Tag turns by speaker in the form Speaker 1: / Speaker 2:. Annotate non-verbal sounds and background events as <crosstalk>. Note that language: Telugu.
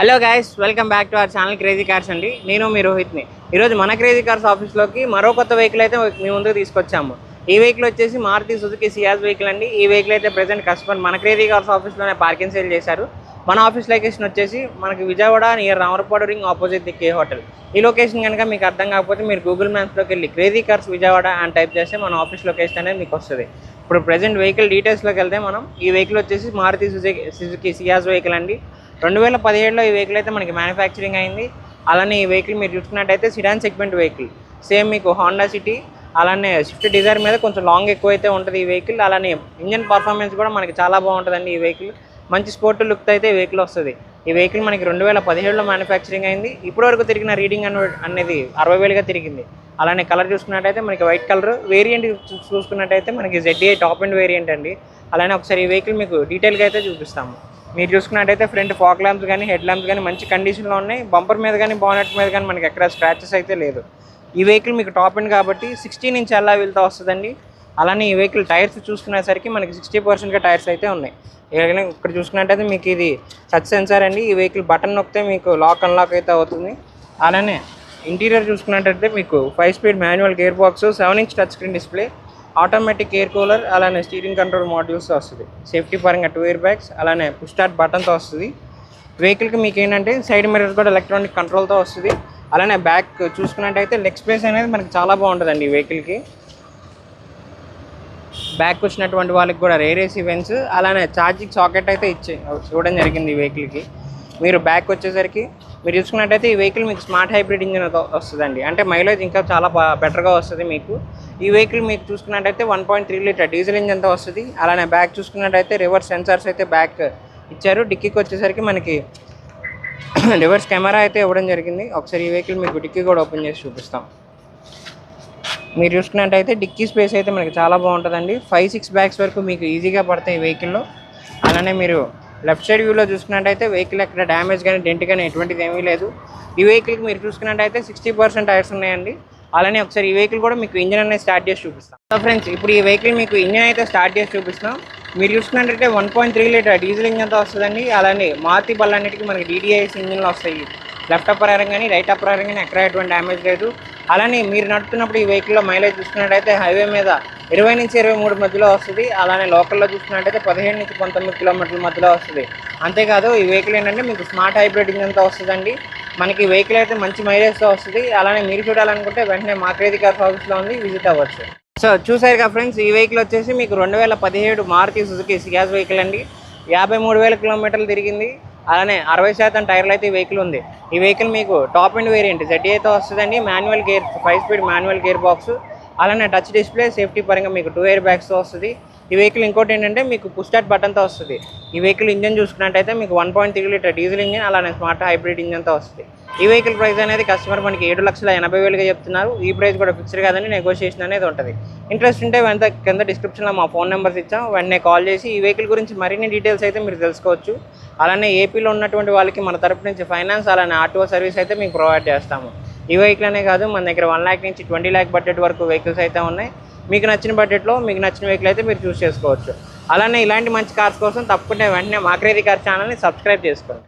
Speaker 1: Hello guys welcome back to our channel crazy cars అండి. నేను మీ రోహిత్ని. ఈరోజు మన క్రేజీ కార్స్ ఆఫీస్లోకి మరో కొత్త వెహికల్ అయితే మీ ముందుకు తీసుకొచ్చాము. ఈ వెహికల్ వచ్చేసి మారుతి సుజుకి సియాజ్ వెహికల్ అండి. ఈ వెహికల్ అయితే ప్రజెంట్ కస్టమర్ మన క్రేజీ కార్స్ ఆఫీస్లోనే పార్కింగ్ సేల్ చేశారు. మన ఆఫీస్ లొకేషన్ వచ్చేసి మనకి Vijayawada near Ramavarappadu ring opposite the K hotel ఈ లొకేషన్ కనుక మీకు అర్థం కాకపోతే మీరు గూగుల్ మ్యాప్స్లోకి వెళ్ళి క్రేజీ కార్స్ విజయవాడ అని టైప్ చేస్తే మన ఆఫీస్ లొకేషన్ అనేది మీకు వస్తుంది. ఇప్పుడు ప్రజెంట్ వెహికల్ డీటెయిల్స్లోకి వెళ్తే మనం ఈ వెహికల్ వచ్చేసి Maruti Suzuki Suzuki Ciaz vehicle అండి. రెండు వేల పదిహేడులో ఈ వెహికల్ అయితే మనకి మ్యానుఫ్యాక్చరింగ్ అయింది. అలానే ఈ వెహికల్ మీరు చూసుకున్నట్టయితే సిడాన్ సెగ్మెంట్ వెహికల్ సేమ్ మీకు హోండా సిటీ అలానే స్విఫ్ట్ డిజైర్ మీద కొంచెం లాంగ్ ఎక్కువ అయితే ఉంటుంది ఈ వెహికల్ అలానే ఇంజన్ పర్ఫార్మెన్స్ కూడా మనకి చాలా బాగుంటుందండి ఈ వెహికల్ మంచి స్పోర్ట్ లుక్ అయితే ఈ వెహికల్ వస్తుంది. ఈ వెహికల్ మనకి రెండు వేల పదిహేడులో మ్యానుఫ్యాక్చరింగ్ అయింది. ఇప్పటివరకు తిరిగిన రీడింగ్ అనే అనేది అరవై వేలుగా తిరిగింది. అలానే కలర్ చూసుకున్నట్టయితే మనకి వైట్ కలర్ వేరియంట్ చూసుకున్నట్టయితే మనకి జెడ్ఏ టాప్ అండ్ వేరియంట్ అండి. అలానే ఒకసారి ఈ వెహికల్ మీకు డీటెయిల్గా అయితే చూపిస్తాము. మీరు చూసుకున్నట్టయితే ఫ్రంట్ ఫాక్ ల్యాంప్స్ కానీ హెడ్ ల్యాంప్స్ కానీ మంచి కండిషన్లో ఉన్నాయి. బంపర్ మీద కానీ బానెట్ మీద కానీ మనకి ఎక్కడ స్క్రాచెస్ అయితే లేదు. ఈ వెహికల్ మీకు టాప్ అండ్ కాబట్టి సిక్స్టీన్ ఇంచ్ అలా వెళ్తా వస్తుందండి. అలానే ఈ వెహికల్ టైర్స్ చూసుకునేసరికి మనకి సిక్స్టీ పర్సెంట్గా టైర్స్ అయితే ఉన్నాయి. ఇక్కడ చూసుకున్నట్టయితే మీకు ఇది టచ్ సెన్సార్ అండి. ఈ వెహికల్ బటన్ నొక్కితే మీకు లాక్ అన్లాక్ అయితే అవుతుంది. అలానే ఇంటీరియర్ చూసుకున్నట్టయితే మీకు five speed manual gear box seven inch touch screen display automatic air cooler అలానే స్టీరింగ్ కంట్రోల్ మాడ్యూల్స్ వస్తుంది. సేఫ్టీ పరంగా టూ ఇయర్ బ్యాగ్స్ అలానే పుష్ స్టార్ట్ బటన్తో వస్తుంది. వెహికల్కి మీకు ఏంటంటే సైడ్ మిర్రర్ కూడా ఎలక్ట్రానిక్ కంట్రోల్తో వస్తుంది. అలానే బ్యాక్ చూసుకున్నట్టయితే లెగ్ స్పేస్ అనేది మనకి చాలా బాగుంటుందండి ఈ వెహికల్కి బ్యాక్ వచ్చినటువంటి వాళ్ళకి కూడా రేరేస్ ఈవెంట్స్ అలానే ఛార్జింగ్ సాకెట్ అయితే ఇచ్చే చూడడం జరిగింది ఈ వెహికల్కి మీరు బ్యాక్ వచ్చేసరికి మీరు చూసుకున్నట్టయితే ఈ వెహికల్ మీకు స్మార్ట్ హైబ్రిడ్ ఇంజిన్ వస్తుందండి. అంటే మైలేజ్ ఇంకా చాలా బెటర్గా వస్తుంది మీకు. ఈ వెహికల్ మీకు చూసుకున్నట్టయితే one point three litre diesel ఇంజిన్తో వస్తుంది. అలానే బ్యాక్ చూసుకున్నట్టయితే రివర్స్ సెన్సార్స్ అయితే బ్యాక్ ఇచ్చారు. డిక్కీకి వచ్చేసరికి మనకి <coughs> రివర్స్ కెమెరా అయితే ఇవ్వడం జరిగింది. ఒకసారి ఈ వెహికల్ మీకు డిక్కీ కూడా ఓపెన్ చేసి చూపిస్తాం. మీరు చూసుకున్నట్టయితే డిక్కీ స్పేస్ అయితే మనకి చాలా బాగుంటుందండి. ఫైవ్ సిక్స్ బ్యాగ్స్ వరకు మీకు ఈజీగా పడతాయి ఈ వెహికల్లో. అలానే మీరు లెఫ్ట్ సైడ్ వ్యూలో చూసుకున్నట్టయితే వెహికల్ ఎక్కడ డ్యామేజ్ కానీ డెంట్ కానీ ఎటువంటిది ఏమీ లేదు. ఈ వెహికల్కి మీరు చూసుకున్నట్టయితే సిక్స్టీ పర్సెంట్ టైర్స్ ఉన్నాయండి. అలానే ఒకసారి ఈ వెహికల్ కూడా మీకు ఇంజన్ అనేది స్టార్ట్ చేసి చూపిస్తాం. సో ఫ్రెండ్స్ ఇప్పుడు ఈ వెహికల్ మీకు ఇంజన్ అయితే స్టార్ట్ చేసి చూపిస్తాం మీరు చూసుకున్నట్టయితే one point three litre diesel ఇంజన్తో వస్తుందండి. అలానే మారుతి బళ్ళన్నిటికీ మనకి డీడీఐఎస్ ఇంజన్లు వస్తాయి. లెఫ్ట్ అప్రారం కానీ రైట్ అప్రారం కానీ ఎక్కడ ఎటువంటి డ్యామేజ్ లేదు. అలానే మీరు నడుపుతున్నప్పుడు ఈ వెహికల్లో మైలేజ్ చూసుకున్నట్టయితే హైవే మీద ఇరవై నుంచి ఇరవై మూడు మధ్యలో వస్తుంది. అలానే లోకల్లో చూసుకున్నట్టయితే పదిహేడు నుంచి పంతొమ్మిది కిలోమీటర్ల మధ్యలో వస్తుంది. అంతేకాదు ఈ వెహికల్ ఏంటంటే మీకు స్మార్ట్ హైబ్రిడ్ ఇంజన్తో వస్తుందండి. మనకి వెహికల్ అయితే మంచి మైలేజ్తో వస్తుంది. అలానే మీరు చూడాలనుకుంటే వెంటనే మా క్రేది కార్స్ ఆఫీస్లో ఉంది విజిట్ అవ్వచ్చు. సో చూసారుగా ఫ్రెండ్స్ ఈ వెహికల్ వచ్చేసి మీకు రెండు వేల పదిహేడు మారుతి సుజుకి సియాజ్ వెహికల్ అండి. యాభై మూడు వేల కిలోమీటర్లు తిరిగింది. అలానే అరవై శాతం టైర్లు అయితే ఈ వెహికల్ ఉంది. ఈ వెహికల్ మీకు టాప్ అండ్ వేరియంట్ జెడ్ఏతో వస్తుందండి. Manual gear five speed manual gear box. అలానే టచ్ డిస్ప్లే సేఫ్టీ పరంగా మీకు టూ ఇయర్ బ్యాగ్స్తో వస్తుంది. ఈ వెహికల్ ఇంకోటి ఏంటంటే మీకు పుష్ స్టార్ట్ బటన్తో వస్తుంది. ఈ వెహికల్ ఇంజన్ చూసుకున్నట్టయితే మీకు one point three litre diesel engine అలానే స్మార్ట్ హైబ్రిడ్ ఇంజన్తో వస్తుంది. ఈ వెహికల్ ప్రైస్ అనేది కస్టమర్ మనకి ఏడు లక్షల ఎనభై వేలుగా చెప్తున్నారు. ఈ ప్రైస్ కూడా ఫిక్స్డ్ కాదని నెగోషియేషన్ అనేది ఉంటుంది. ఇంట్రెస్ట్ ఉంటే వెంట కింద డిస్క్రిప్షన్లో మా ఫోన్ నెంబర్స్ ఇచ్చాం. వెంటనే కాల్ చేసి ఈ వెహికల్ గురించి మరిన్ని డీటెయిల్స్ అయితే మీరు తెలుసుకోవచ్చు. అలానే ఏపీలో ఉన్నటువంటి వాళ్ళకి మన తరపు నుంచి ఫైనాన్స్ అలానే ఆటో సర్వీస్ అయితే మీకు ప్రొవైడ్ చేస్తాము. ఈ వెహికల్ అనే కాదు మన దగ్గర వన్ ల్యాక్ నుంచి ట్వంటీ ల్యాక్ బడ్జెట్ వరకు వెహికల్స్ అయితే ఉన్నాయి. మీకు నచ్చిన బడ్జెట్లో మీకు నచ్చిన వెహికల్ అయితే మీరు చూస్ చేసుకోవచ్చు. అలానే ఇలాంటి మంచి కార్స్ కోసం తప్పకుండా వెంటనే మాక్రేది కార్ ఛానల్ని సబ్స్క్రైబ్ చేసుకోండి.